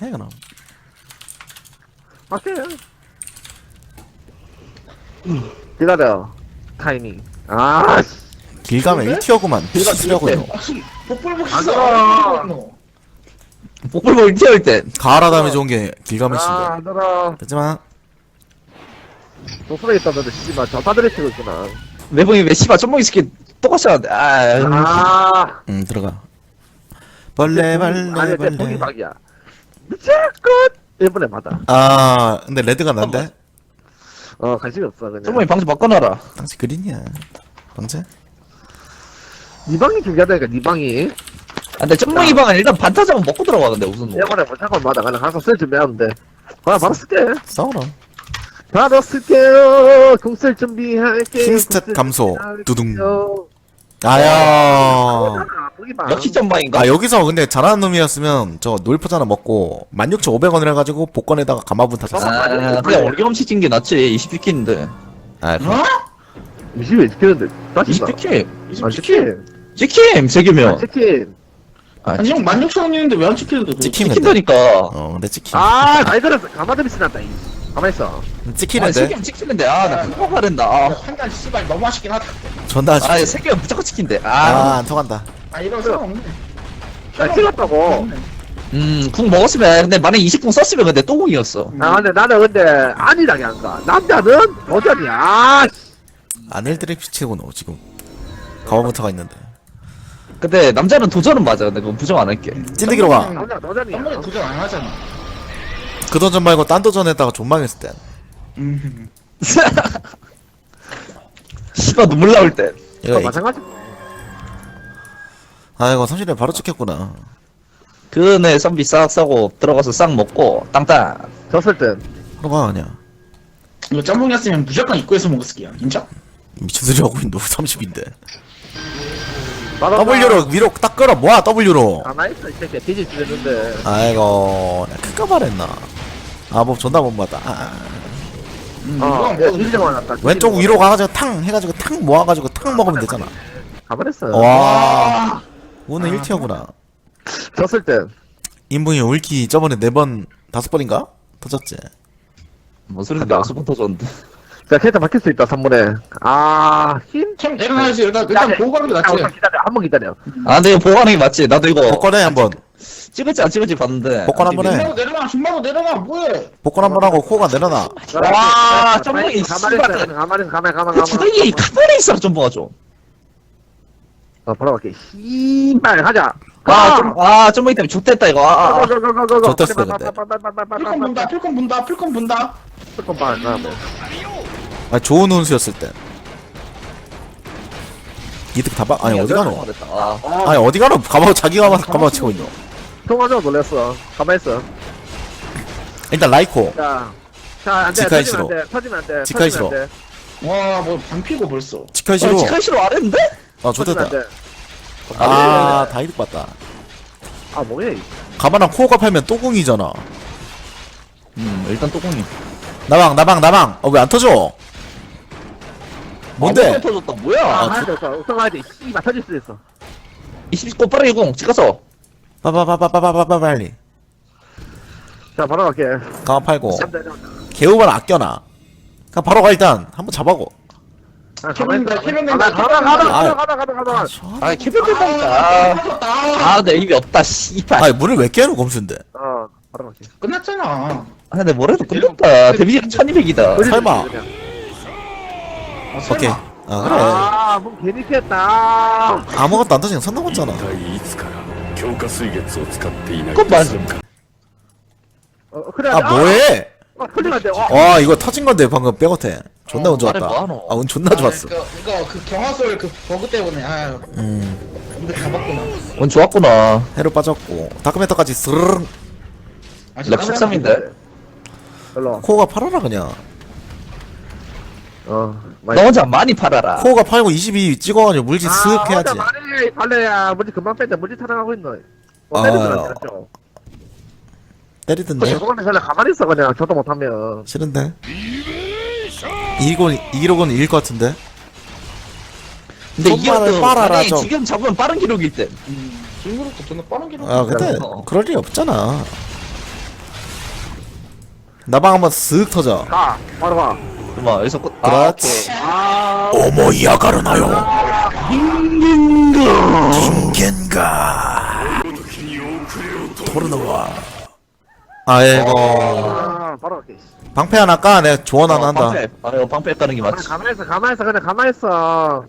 해 그럼 맞아요. 기다려. 타이밍. 아, 씨. 길 가면 1티어구만 쓰려고요 복불복 안 있어. 들어. 복불복이 튀어올 때 가라 다음에 좋은 게 길가면신데 아, 안 들어. 하지만 도프에 있었는데, 씨발, 저사들이 치고 있구나. 매봉이 왜 씨발 쫀목이 새끼 똑같이 하는데 아 아, 응 들어가 벌레 벌레 아니, 내 벌레 보기박이야. 무조건 일본에 받아. 아 근데 레드가 난데? 어, 관심이 없어, 그냥. 쫀목이 방지 바꿔놔라 당신 그린이야 방제? 니 방이 중요하다니까, 니 방이. 아, 근데 쫀목이 방은 일단 반타작은 먹고 들어가 근데 우선 뭐 일본에 못하고 받아. 그냥 가서 쓸 준비하면 돼. 아, 바로 쓸게. 싸워라 바로 쓸게요. 공쓸 준비할게. 킹스탯 감소. 두둥. 아야. 아야 역시 쫀목인가? 아 여기서 근데 잘하는 놈이었으면 저 놀포자 하나 먹고 16,500원을 해가지고 복권에다가 가마분 다 샀어 아 그냥 올겨움치 찐게 낫지 20피키인데 아 어? 무시 왜 지키는데? 따진다. 20피키 아, 치킨. 치킨 세 아, 개면 치킨. 아 아니 형 16,000원이었는데 왜 안 찍히는데? 찍히면 돼 치킨다니까 어 근데 찍히 아, 나이 들었어. 가마드미 신났다, 이. 가만있어. 아 찍히는데 세개면 찍히는데 아나 그거 가른다 아, 한달 씨발 너무 맛있긴 하다. 존나 아 아쉽지 세 개면 무조건 치킨데 아아 안 통한다 아 이런 사람 없네. 나 찍었다고. 음, 궁 먹었으면, 근데 만약에 20궁 썼으면 근데 또 궁이었어. 아, 근데 나는 근데, 한 거. 남자는 도전이야. 아, 씨. 아넬드레 피치고 너 지금 가마부터가 있는데 근데 남자는 도전은 맞아. 근데 그건 부정 안 할게. 찐득이로 가그 남자 도전이야. 한 번에 도전 안 하잖아. 도전 말고 딴 도전 했다가 존망했을 땐 음. 씨발 눈물 나올 때. 얘가 어, 이- 마찬가지. 아이고 삼십에 바로 찍혔구나 그네 선비 싹 사고 들어가서 싹 먹고 땅땅. 졌을 땐. 그러가 아니야 이거 짬뽕이었으면 무조건 입구에서 먹었을 게야. 진짜? 미친 소리 하고 있는 30인데 맞았다. W로 위로 딱 끌어 뭐야 W로 가만있어, 이 새끼야. 뒤질 수 있는데. 아이고 내가 큰거 말했나 아뭐 존나 못 받아 아, 음, 어, 이거 야, 먹어도 뒤지자마자 났다. 왼쪽 위로 가가지고 탕 해가지고 탕 모아가지고 탕 먹으면 되잖아 가만있어. 와 오늘 1티어구나 졌을 땐. 인분이 올기 저번에 4번 다섯 번인가 터졌지 뭔 소리인데 여섯 번 터졌는데. 자, 캐릭터 바뀔 수 있다, 3분에. 아, 힘? 참 일어나야지. 일단 일단 보고 가는 게 낫지. 아, 기다려. 한 번 기다려. 아, 근데 이거 보관하는 게 맞지. 나도 이거 복권해 한번 찍을지 안 찍을지 봤는데. 복권 한번 해. 내려가. 중마고 내려가. 뭐해? 복권 한번 하고 코가 내려놔 와, 짬뽕이 가만히 씨발. 있어. 가만히 있어. 가만히, 가만히, 그 가만히. 주둥이 카메라 있어 좀 봐줘. 어, 보러 갈게. 씨발, 가자. 아, 좀, 아, 좀 때문에 좋댔다 이거. 아, 아, 아. 좋댔어, 근데. 풀콘 본다. 풀콘 본다. 풀콘 본다. 풀콘 봐, 그다음에. 아 좋은 운수였을 때 이득 다 봐? 아니 어디 가노? 아, 어, 아니 어디 가노? 가방 자기 가방 가방 치고 있노 통화죠, 놀랬어. 가만히 있어. 일단 라이코 자, 자, 안 돼. 지카이 터지면 싫어. 안 돼. 터지면 안 돼. 지카이 터지면 안 돼. 와뭐 방피고 벌써. 치카시로 어, 치카시로 아래인데? 아 터지면 안 좋겠다 돼. 아 다 이득 봤다 아, 뭐야, 이. 가만한 코어가 팔면 또궁이잖아 음, 일단 또공이. 나방 나방 나방 어 왜 안 터져? 뭔데? 아, 터졌다. 뭐야? 아, 아, 됐어. 우승해야 돼. 씨발, 터질 수도 있어. 29 빠르게 공 찍어서. 빠바바바바바바 빨리 자, 바로 갈게. 가만 팔고. 개우발 아껴놔 그냥 바로 가 일단 한번 잡아고 아, 가만히 있어. 캐빈 가만, 된다, 가만, 가만, 캐빈 가만, 가만, 가만, 가만. 아, 캐비어 뺀다니까. 터졌다. 아, 근데 입이 없다, 씨발. 아니 물을 왜 깨는 검수인데 어, 바로 갈게. 끝났잖아. 아, 근데 뭐래도 끝났다. 데뷔 1200이다. 그래, 설마. 그냥. 아, 설마. 오케이 아 그래 아, 뭐 괜히 피했다. 아무것도 안 터지면 선 넘었잖아 第いつから強化水月を使っていない 그건 맞아. 어, 그래. 아 뭐해 아, 흘리면 안 돼. 와. 와 이거 터진 건데 방금 백어태 존나 어, 운 좋았다 뭐하노? 아 운 존나 좋았어 아, 이거, 이거 그 경화솔 그 버그 때문에 아 음 이거 잡았구나. 운 좋았구나. 해로 빠졌고 다크메터까지 스르릉 아, 랩 13인데? 일로 와. 코어가 팔아라 그냥 어. 너 혼자 많이 팔아라. 코어가 팔고 22 찍어가지고 물질 아, 슥 해야지 맞아, 말해. 발레야. 물질 금방 뺐다. 물질 타령하고 있노. 어, 아. 때리더라. 때리던데 저거는 그냥 가만히 있어, 그냥. 저도 못하면. 싫은데 이기고 이기로고는 이길 것 같은데? 근데 손발을 이겨도 빨아라, 좀. 지금 잡으면 빠른 기록일 때. 중국도 존나 빠른 게아 근데 어. 그럴 리 없잖아. 나방 한번 쓱 터져. 가 바로 가. 그만 여기서 끝. 그렇지. 아, 어머 야가르나요. 닌겐가. 토르노와. 아이고 아 바로 갈게 방패 하나 까? 내가 조언 하나 한다. 방패. 아 이거 방패 까는 게 맞지. 가만히 있어 가만히 있어 그냥 가만히 있어.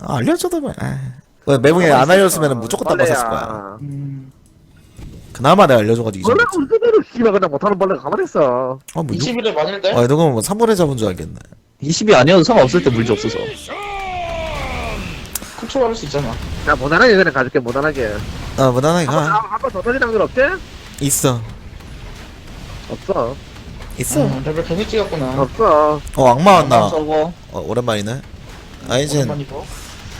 아, 알려줘도 뭐 에이. 왜 매봉이 안 알려줬으면 무조건 딴거 샀을 거야. 그나마 내가 알려줘가지고 원래 이제. 운전대로 씨발 그냥 못하는 벌레가 가만히 있어. 아뭐 20일에 만일대? 아 누가 뭐 3번에 잡은 줄 알겠네. 20이 아니어도 상관없을 때 물지 없어서. 컨트롤 할 수 있잖아. 야 무난하게 그냥 가줄게 무난하게. 아 무난하게 가. 한번더 터지는 건 없지? 있어. 없어 있어. 음, 레벨 괜히 찍었구나. 없어 어 악마 왔나? 저거. 어 오랜만이네. 아이젠. 오랜만이고.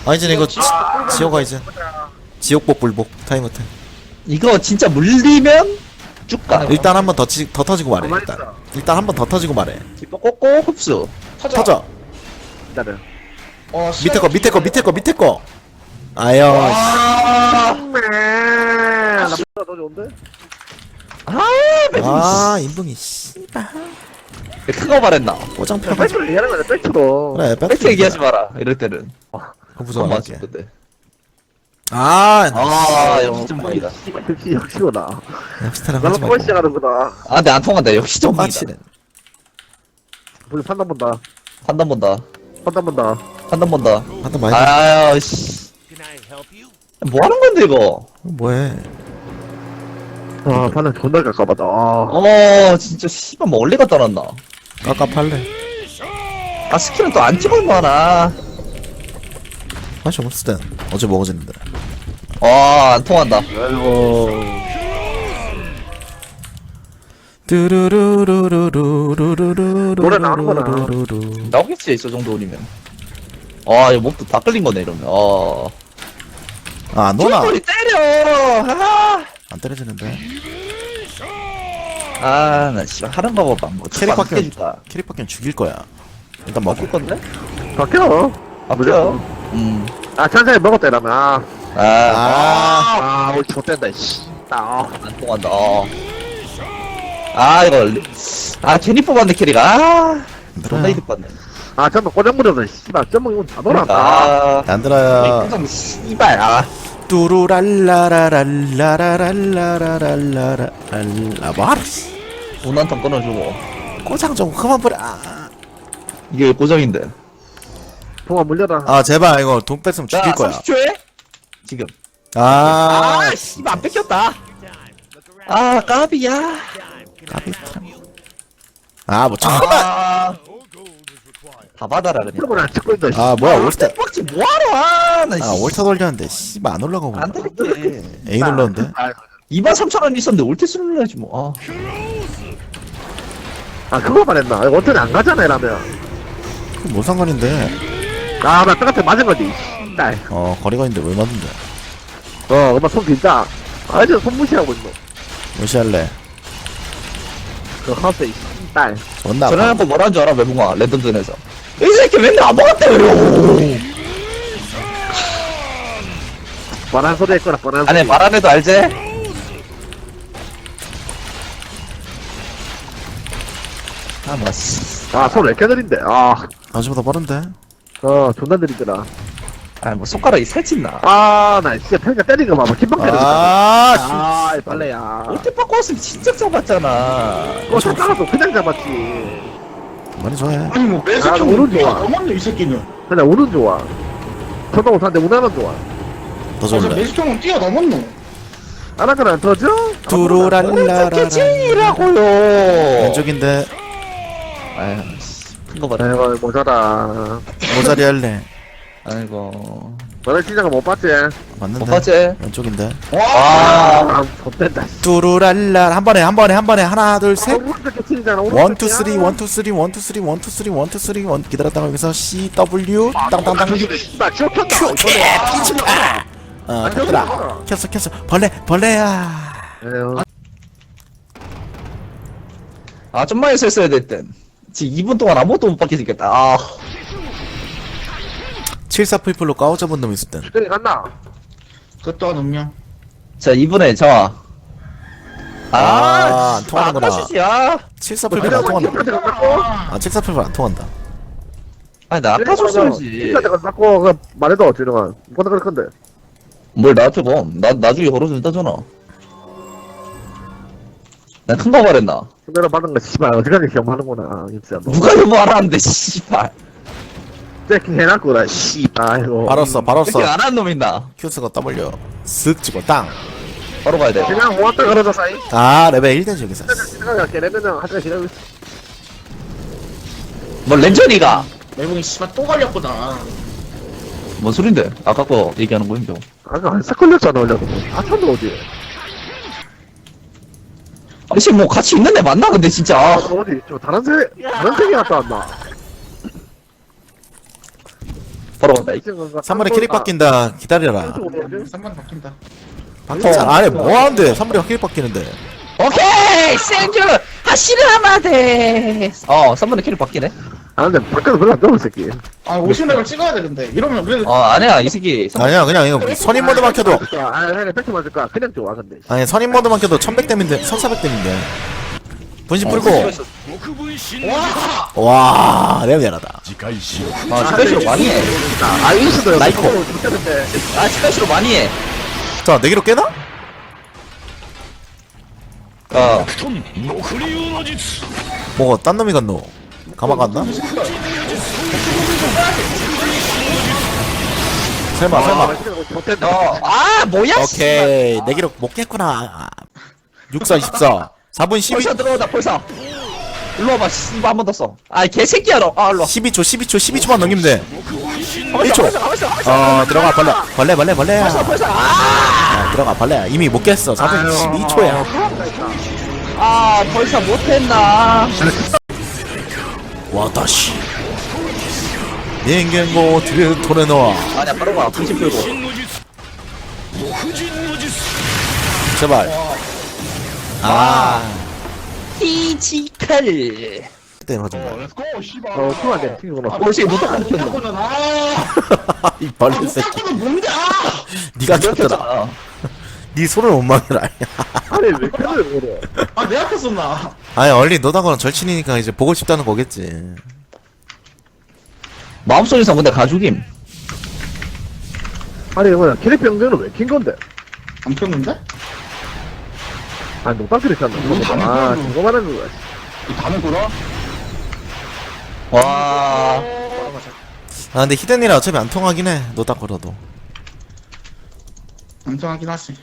아이젠 이거 지, 아, 지옥 아이젠. 지옥복 불복. 타임어택. 이거 진짜 물리면 쭉 가 일단 한 번 더 더 터지고 말해 가만히 일단. 있어. 일단 한 번 더 터지고 말해. 꼭꼭 흡수. 타자 터져. 기다려. 어, 밑에 거 밑에 거 밑에 거 밑에 거. 아유 아, 맨 나보다 더 좋은데? 아, 아 인붕이 씨발. 큰거 말했나? 꼬장 야, 펴가지고. 백트로 얘기하는 거야 백트로 그래 팩트 얘기하지 마라 이럴 때는. 무서워 그건 할게 맞지. 아아 역시 전문이다. 역시 역시구나 역시타랑 나도 하지 꼴 말고 시작하는구나. 아 근데 안 통한다. 역시 전문이다. 빡치네. 우리 판단 본다. 판단 본다. 판단 본다. 판단 본다. 한단 많이 아... 아유 씨. 뭐 하는 건데 이거? 뭐해 아 판단 존나 깎아봤다. 아. 어 진짜 씨발 멀리 갖다 놨나? 깝깝할래. 아 스킬은 또 안 찍을 만하 맛이 없을 땐 어제 먹어졌는데. 와안 통한다. 아이고. 뚜루루루루루루루루루루 노래 나오는구나. 루루루루루. 나오겠지 저 정도면 아 이거 몸도 다 끌린 거네 이러면 아아 노나 쫄쫄이 때려 아, 안 때려지는데. 아나 씨발 하는 거 봐봐 뭐 캐릭 어떻게 바뀌어. 해줄까 캐릭밖에 죽일 거야. 일단 먹어. 바뀔 건데? 바뀌어. 아 그래요? 음아 아 천천히 먹었다 이러면. 아, 아. 아. 우리 좆된다 씨. 아, 안 통한다 어. 아 이거 리- 아 괜히 뽑았네 캐릭. 아. 존나 이득 받네. 아 전부 꼬장 부려서 씨발. 전부 이거 다 돌아왔다 아안 들어요. 좀 씨발 아 뚜루랄라라랄라라랄라라랄라라. 알라바르 운한통 끊어주고. 꼬장 좀 그만 부려. 아, 이게 왜 고정인데. 동아 물려라. 아 제발 이거 돈 뺐으면 죽일 거야. 30초에? 지금. 아. 아 씨발 안 뺏겼다. 아 까비야. 까비 아뭐 잠깐만! 아, 다 받아라 그냥 프로그램 안 찍고 있다 씨. 아 뭐야 올스타 빡지 뭐하러 아나 아 올타 돌렸는데 씨발 안 올라가고 안 되겠대. A 눌렀는데? 아, 2만 3천 원 있었는데 올테스를 눌러야지 뭐. 아. 아 그거 말했나? 어차피 안 가잖아 이러면. 그건 뭔 상관인데? 아나 똑같아. 맞은 거지 씨발 어 거리가 있는데 왜 맞는데? 어 엄마 손 빈다 아 이제 손 무시하고 있노. 무시할래. 그이 씨발 존나 한번 뭐라는 줄 알아 매봉아 랜덤전에서 이 새끼 맨날 안 먹었대요 뻔한 소리 했거나 뻔한 안에 소리. 말안 해도 알지? 아뭐 아손 왜 이렇게 느린데? 아어 아직보다 빠른데? 존나 느리더라. 아뭐 손가락이 살찐나. 아나 진짜 평가 때린 거 봐봐 김밥 때리는 거아 씨. 아, 이 빨래야. 올테 바꿔 왔으면 진짜 잡았잖아. 어, 잠깐만, 그냥 잡았지. 많이 좋아해 아니 뭐 매수 아, 총 오른 좋아. 넘었네 이 새끼는 그냥 운은 좋아. 저도 못하는데 운하는 좋아. 더 맞아 좋을래 매수 총은 뛰어 넘었노 아나그랑 더죠? 뚜루랄라라라 캐치라고요 왼쪽인데 아유 큰거 봐라 아이고, 모자라. 모자리 할래 아이고. 너네 시장을 못 봤지? 맞는데? 못 봤지? 왼쪽인데? 와! 아, 좆된다. 뚜루랄라 한 번에 한 번에 한 번에. 하나 둘 셋. 오른쪽 치잖아. 원투 쓰리 원투 쓰리 원투 쓰리 원투 쓰리 원투 쓰리. 원 기다렸다가 여기서 C W. 땅땅땅. 나 지옥한다. 큐 어, 켰더라. 켰어 켰어. 벌레 벌레야. 아 좀만 해서 했어야 될땐 지금 2분 동안 아무것도 못 받게 생겼다. 아 74 풀풀로 까오잡은 놈 있을 땐 그래 갔나? 그것 또한 운명 자, 이번에 저. 아, 아, 안 통하는구나. 아까 슛이야. 칠사풀풀 안 통한다 팀한테 가고 아 칠사풀풀 안 통한다 아니, 나 아까 슛이지. 팀한테 가고 그 말해도 지능아 뭐다 그럴 건데 뭘 나한테 봐. 나, 나중에 걸어서 따잖아. 난 큰 거 말했나? 내가 받은 거 씨발 어디까지 기억하는구나 너 누가 너무 알았는데, 씨발. 세킹 해놨구나 씨발 이거 바로 써 바로 써안 하는 놈 있나? Q 쓰고 W 쓱 찍어 땅 바로 가야 돼. 그냥 모았다 그러자 사이 아 레벨 1된 적이었어 생각할게 내면은 하자 기다리고 있어 뭐, 렌전이가. 매봉이 씨발 또 걸렸구나. 뭔 소린데? 아까 거 얘기하는 거 힘들어. 아까 한싹 걸렸잖아 원래도 아천도 어디 아저씨 뭐 같이 있는 애 맞나 근데 진짜 아 어디 저 다른 세 다른 세계 갔다 왔나 바로 간다. 이거. 3번에 캐릭 바뀐다. 기다려라. 3번 바뀐다. 바뀌잖아. 아니 뭐 하는데? 3번에 캐릭 바뀌는데. 오케이! 생주 하시를 하마데 어 3번에 캐릭 바뀌네. 아 근데 밖에서 별로 안 새끼. 아 50렉을 찍어야 되는데. 이러면 그래도 어 아니야 이 새끼. 아니야 그냥 이거 선임 모드 막혀도 아 아니 팩트 맞을까 그냥 좋아 근데. 아니 선임 모드 막혀도 1100댐인데 1400댐인데 분신 어, 풀고. 와 내가 미안하다. 아 스페셜 많이 해. 진짜. 아 이것도 나이코. 아 스페셜 많이 해 자 내기로 네 깨나? 어 뭐가 딴 놈이 갔노? 가만 갔나? 설마 설마. 어, 아 뭐야 오케이 내기로 못 깼구나. 64 24 4분 12. 벌써 들어오다 벌써. 일로 와봐 씨발 한번 더 써. 아 개새끼야 너. 아 일로 와. 12초, 12초, 12초만 넘기면 돼. 가만있어, 1초. 가만있어, 가만있어, 가만있어. 어, 들어가, 벌레. 벌레, 벌레, 벌레. 벌써 벌써. 아! 아 들어가, 벌레 이미 못 깼어. 4분 12초야. 아 벌써 못했나. 와다시. 인간고 드릴 토레노와. 아니야 바로 가. 당신 풀고. 제발. 아 피지컬 그때 맞은 거야. 어팀 안돼. 팀이구나 혹시 무조건 켰노 바꾸는 아. 이 벌레 새끼. 바꾸는 뭔데 아. 니가 쳤더라. 니 손을 못 막으라. 아니 왜 켜를 그래? 아 내가 켰었나? 아니 얼리 너다거는 절친이니까 이제 보고 싶다는 거겠지. 마음속에서 근데 가죽임. 아니 뭐야 캐릭 병정은 왜킨 건데? 안 켰는데? 아 농담끼리 켰나? 아 그거 말하는 거야. 와. 아 근데 히덴이라 어차피 안 통하긴 해. 너다 걸어도. 안 통하긴 하지.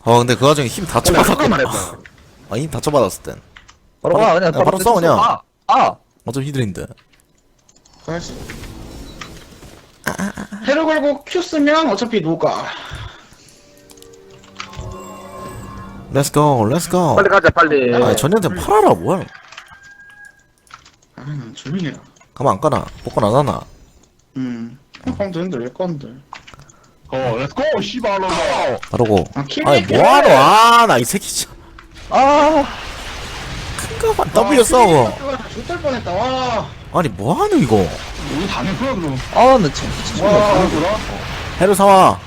어 근데 그 와중에 힘다 아까 쳐받았구나 아힘 다 쳐받았을 땐. 바로 가 그냥 야, 바로 써, 그냥. 아, 아. 어차피 히드인데. 그래야지. 해를 걸고 큐 쓰면 어차피 녹아. 렛츠고 렛츠고 빨리 가자 빨리. 아니 전년한테 팔아라 뭘 아, 난 조용히 해라. 가만 안 가나 복권 안 하나. 음. 그럼 되는데 왜 건데? 바로고. 아, 킬 아니 뭐하노 아나 이 새끼 진짜. 아. 큰거만 W 싸워 죽을 뻔했다. 와. 아니 뭐하노 이거? 아, 나 참, 참, 와. 해로 사와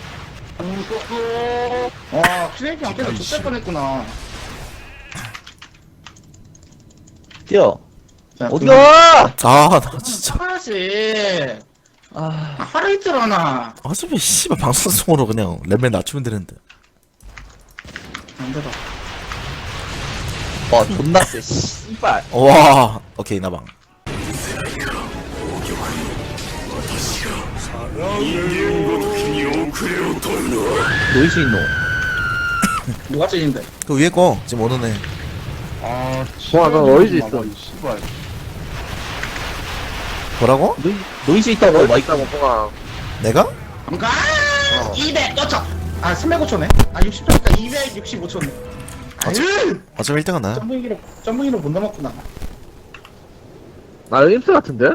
와, 키네이팅 안 깨서 죽을 뻔했구나. 뛰어. 자, 어디가? 아 나 진짜 하지. 아, 아, 하루 이틀 하나. 어차피 씨발 방송성으로 그냥 레벨 낮추면 되는데 안 되다. 와, 존나 세, 씨발. 와 오케이 나방 노이스 있노. 누가 찐인데? 그 위에 거 지금 오는 애 와너 어디지 있어 뭐라고? 노이, 노이스 있다고, 마이크. 있다고 뽕아 내가? 안 가! 200! 여차! 아, 305초네? 아, 60초니까 265초네. 아유! 어차피 1등은 나야 점붕이로, 점붕이로 못 넘었구나. 나 임수 같은데?